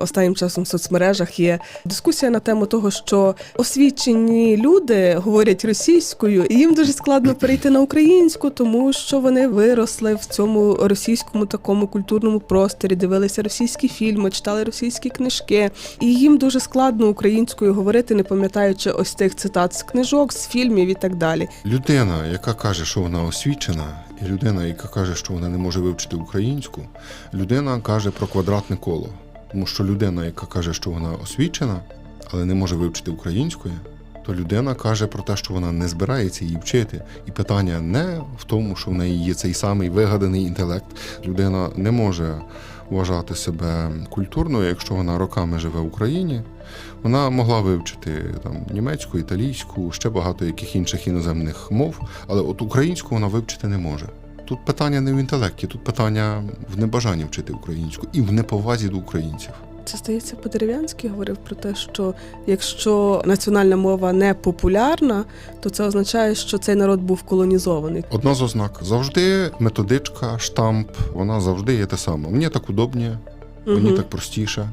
Останнім часом в соцмережах є дискусія на тему того, що освічені люди говорять російською, і їм дуже складно перейти на українську, тому що вони виросли в цьому російському такому культурному просторі, дивилися російські фільми, читали російські книжки, і їм дуже складно українською говорити, не пам'ятаючи ось тих цитат з книжок, з фільмів і так далі. Людина, яка каже, що вона освічена, і людина, яка каже, що вона не може вивчити українську, людина каже про квадратне коло. Тому що людина, яка каже, що вона освічена, але не може вивчити української, то людина каже про те, що вона не збирається її вчити. І питання не в тому, що в неї є цей самий вигаданий інтелект. Людина не може вважати себе культурною, якщо вона роками живе в Україні. Вона могла вивчити там німецьку, італійську, ще багато яких інших іноземних мов, але от українську вона вивчити не може. Тут питання не в інтелекті, тут питання в небажанні вчити українську і в неповазі до українців. Це здається, Подерев'янський говорив про те, що якщо національна мова не популярна, то це означає, що цей народ був колонізований. Одна з ознак завжди методичка, штамп, вона завжди є те саме. Мені так удобніше, мені Мгм. так простіше.